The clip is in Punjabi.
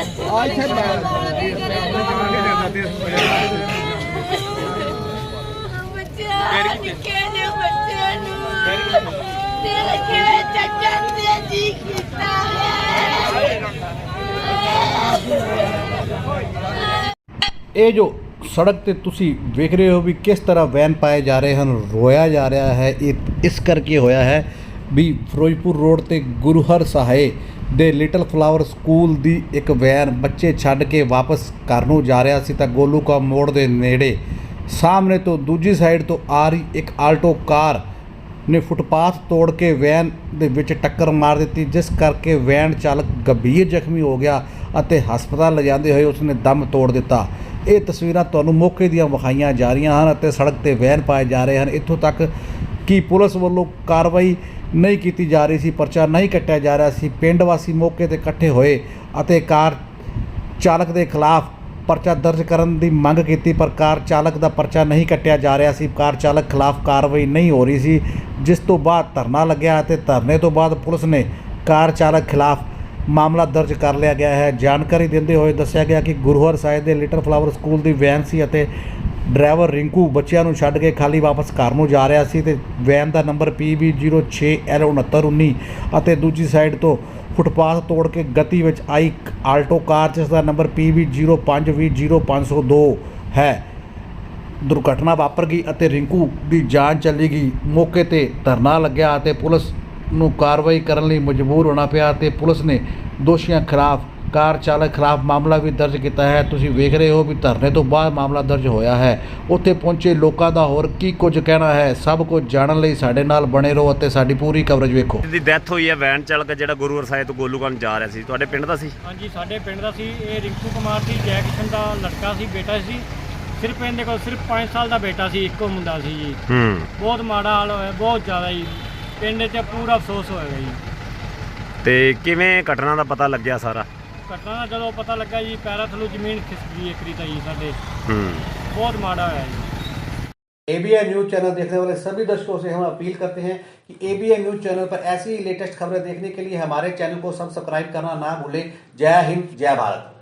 ਆ ਇੱਥੇ ਬੱਚਿਆਂ ਨਿੱਕੇ ਜਿਹੇ ਬੱਚਿਆਂ ਨੂੰ ਤੇਰੇ ਕਿਵੇਂ ਚੱਚਾ ਤੇ ਜੀ ਕੀਤਾ ਇਹ ਜੋ ਸੜਕ ਤੇ ਤੁਸੀਂ ਵੇਖ ਰਹੇ ਹੋ ਵੀ ਕਿਸ ਤਰ੍ਹਾਂ ਵੈਨ ਪਾਏ ਜਾ ਰਹੇ ਹਨ ਰੋਇਆ ਜਾ ਰਿਹਾ ਹੈ ਇਹ ਇਸ ਕਰਕੇ ਹੋਇਆ ਹੈ ਵੀ ਫਿਰੋਜ਼ਪੁਰ ਰੋਡ ਤੇ ਗੁਰੂ ਹਰ ਸਹਾਏ ਦੇ ਲਿਟਲ ਫਲਾਵਰ ਸਕੂਲ ਦੀ ਇੱਕ ਵੈਨ ਬੱਚੇ ਛੱਡ ਕੇ ਵਾਪਸ ਘਰ ਨੂੰ ਜਾ ਰਿਹਾ ਸੀ ਤਾਂ ਗੋਲੂ ਕਾ ਮੋੜ ਦੇ ਨੇੜੇ। ਸਾਹਮਣੇ ਤੋਂ ਦੂਜੀ ਸਾਈਡ ਤੋਂ ਆ ਰਹੀ ਇੱਕ ਆਲਟੋ ਕਾਰ ਨੇ ਫੁੱਟਪਾਥ ਤੋੜ ਕੇ ਵੈਨ ਦੇ ਵਿੱਚ ਟੱਕਰ ਮਾਰ ਦਿੱਤੀ, ਜਿਸ ਕਰਕੇ ਵੈਨ ਚਾਲਕ ਗੰਭੀਰ ਜ਼ਖਮੀ ਹੋ ਗਿਆ ਅਤੇ ਹਸਪਤਾਲ ਲਿਜਾਂਦੇ ਹੋਏ ਉਸਨੇ ਦਮ ਤੋੜ ਦਿੱਤਾ। ਇਹ ਤਸਵੀਰਾਂ ਤੁਹਾਨੂੰ ਮੌਕੇ ਦੀਆਂ ਵਿਖਾਈਆਂ ਜਾ ਰਹੀਆਂ ਹਨ ਅਤੇ ਸੜਕ ਤੇ ਵੈਨ ਪਾਏ ਜਾ ਰਹੇ ਹਨ। ਇੱਥੋਂ ਤੱਕ ਕਿ ਪੁਲਿਸ ਵੱਲੋਂ ਕਾਰਵਾਈ ਨਹੀਂ ਕੀਤੀ ਜਾ ਰਹੀ ਸੀ, ਪਰਚਾ ਨਹੀਂ ਕੱਟਿਆ ਜਾ ਰਿਹਾ ਸੀ। ਪਿੰਡ ਵਾਸੀ ਮੌਕੇ ਤੇ ਇਕੱਠੇ ਹੋਏ ਅਤੇ ਕਾਰ ਚਾਲਕ ਦੇ ਖਿਲਾਫ ਪਰਚਾ ਦਰਜ ਕਰਨ ਦੀ ਮੰਗ ਕੀਤੀ, ਪਰ ਕਾਰ ਚਾਲਕ ਦਾ ਪਰਚਾ ਨਹੀਂ ਕੱਟਿਆ ਜਾ ਰਿਹਾ ਸੀ। ਕਾਰ ਚਾਲਕ ਖਿਲਾਫ ਕਾਰਵਾਈ ਨਹੀਂ ਹੋ ਰਹੀ ਸੀ, ਜਿਸ ਤੋਂ ਬਾਅਦ ਧਰਨਾ ਲੱਗਿਆ ਅਤੇ ਧਰਨੇ ਤੋਂ ਬਾਅਦ ਪੁਲਿਸ ਨੇ ਕਾਰ ਚਾਲਕ ਖਿਲਾਫ ਮਾਮਲਾ ਦਰਜ ਕਰ ਲਿਆ ਗਿਆ ਹੈ। ਜਾਣਕਾਰੀ ਦਿੰਦੇ ਹੋਏ ਦੱਸਿਆ ਗਿਆ ਕਿ ਗੁਰੂਹਰ ਸਾਹਿਬ ਦੇ ਲਿਟਲ ਫਲਾਵਰ ਸਕੂਲ ਦੀ ਵੈਨ ਸੀ ਅਤੇ ਡਰਾਈਵਰ ਰਿੰਕੂ ਬੱਚਿਆਂ ਨੂੰ ਛੱਡ ਕੇ ਖਾਲੀ ਵਾਪਸ ਘਰ ਨੂੰ ਜਾ ਰਿਹਾ ਸੀ ਤੇ ਵੈਨ ਦਾ ਨੰਬਰ PB06L6919 ਅਤੇ ਦੂਜੀ ਸਾਈਡ ਤੋਂ ਫੁੱਟਪਾਥ ਤੋੜ ਕੇ ਗਤੀ ਵਿੱਚ ਆਈ ਆਲਟੋ ਕਾਰ, ਜਿਸ ਦਾ ਨੰਬਰ PB05200502 ਹੈ। ਦੁਰਘਟਨਾ ਵਾਪਰ ਗਈ ਅਤੇ ਰਿੰਕੂ ਦੀ ਜਾਨ ਚਲੀ ਗਈ। ਮੌਕੇ ਤੇ ਧਰਨਾ ਲੱਗਿਆ ਅਤੇ ਪੁਲਿਸ ਨੂੰ ਕਾਰਵਾਈ ਕਰਨ ਲਈ ਮਜਬੂਰ ਹੋਣਾ ਪਿਆ ਤੇ ਪੁਲਿਸ ਨੇ ਦੋਸ਼ੀਆਂ ਖਿਲਾਫ ਕਾਰ ਚਾਲਕ ਖਿਲਾਫ ਮਾਮਲਾ ਵੀ ਦਰਜ ਕੀਤਾ ਹੈ। ਤੁਸੀਂ ਵੇਖ ਰਹੇ ਹੋ ਵੀ ਧਰਨੇ ਤੋਂ ਬਾਅਦ ਮਾਮਲਾ ਦਰਜ ਹੋਇਆ ਹੈ। ਉੱਥੇ ਪਹੁੰਚੇ ਲੋਕਾਂ ਦਾ ਹੋਰ ਕੀ ਕੁਝ ਕਹਿਣਾ ਹੈ? ਸਭ ਕੁਝ ਜਾਣਨ ਲਈ ਸਾਡੇ ਨਾਲ ਬਣੇ ਰਹੋ ਅਤੇ ਸਾਡੀ ਪੂਰੀ ਕਵਰੇਜ ਵੇਖੋ। ਦੀ ਡੈਥ ਹੋਈ ਹੈ ਵੈਨ ਚਾਲਕ ਜਿਹੜਾ ਗੁਰੂ ਸਾਹਿਬ ਤੋਂ ਗੋਲੂਕਾਨ ਜਾ ਰਿਹਾ ਸੀ। ਤੁਹਾਡੇ ਪਿੰਡ ਦਾ ਸੀ? ਹਾਂਜੀ ਸਾਡੇ ਪਿੰਡ ਦਾ ਸੀ। ਇਹ ਰਿੰਕੂ ਕੁਮਾਰ ਸੀ ਜੈ ਕਿਸ਼ਨ ਦਾ ਲੜਕਾ ਸੀ ਬੇਟਾ ਸੀ। ਸਿਰਫ ਇਹਦੇ ਕੋਲ ਸਿਰਫ 5 ਸਾਲ ਦਾ ਬੇਟਾ ਸੀ ਇੱਕੋ ਮੁੰਡਾ ਸੀ ਜੀ। ਹੂੰ। ਬਹੁਤ ਮਾੜਾ ਹਾਲ ਹੋਇਆ ਬਹੁਤ ਜ਼ਿਆਦਾ ਜੀ। ਪਿੰਡ 'ਚ ਪੂਰਾ ਅਫਸੋਸ ਹੋਏਗਾ ਜੀ। ਤੇ ਕਿਵੇਂ ਘਟਨਾ ਦਾ ਪਤਾ ਲੱਗਿਆ ਸਾਰਾ? ਘਟਨਾ ਦਾ ਜਦੋਂ ਪਤਾ ਲੱਗਾ ਜੀ ਪੈਰਾਂ ਥੱਲੋਂ ਜ਼ਮੀਨ ਖਿਸਕ ਗਈ ਇੱਕ ਰੀਤਾ ਜੀ ਸਾਡੇ ਹੂੰ ਬਹੁਤ ਮਾੜਾ ਹੋਇਆ ਜੀ एबीएन न्यूज चैनल देखने वाले सभी दर्शकों से हम अपील करते हैं कि एबीएन न्यूज चैनल पर ऐसी ही लेटेस्ट खबरें देखने के लिए हमारे चैनल को सब्सक्राइब करना ना भूलें जय हिंद जय भारत